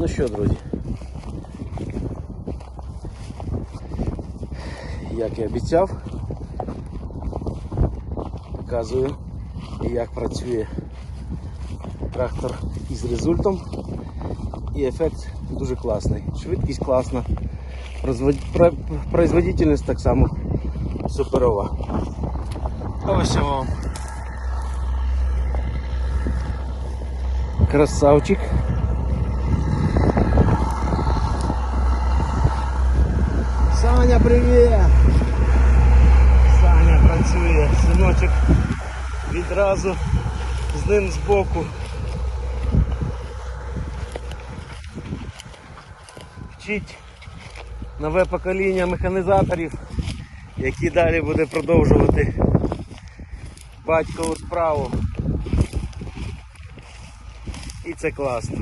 Ну що, друзі? Як і обіцяв, показую, як працює трактор із результом. І ефект дуже класний. Швидкість класна. Производительність так само суперова. Ось вам. Красавчик. Саня, привіт! Саня працює, синочок відразу з ним збоку. Вчить нове покоління механізаторів, які далі буде продовжувати батькову справу. І це класно.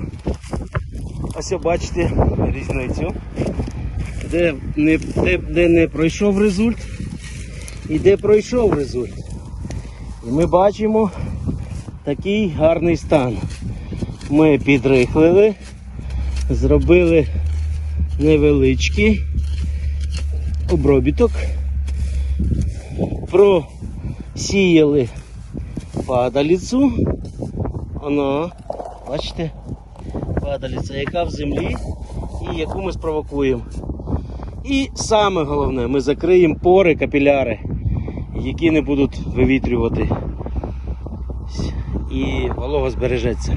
Ось бачите різницю де не, де, де не пройшов результ і де пройшов результ. І ми бачимо такий гарний стан. Ми підрихлили, зробили невеличкий обробіток, просіяли падаліцю. Вона, бачите, падаліця, яка в землі і яку ми спровокуємо. І саме головне, ми закриємо пори, капіляри, які не будуть вивітрювати. І волога збережеться.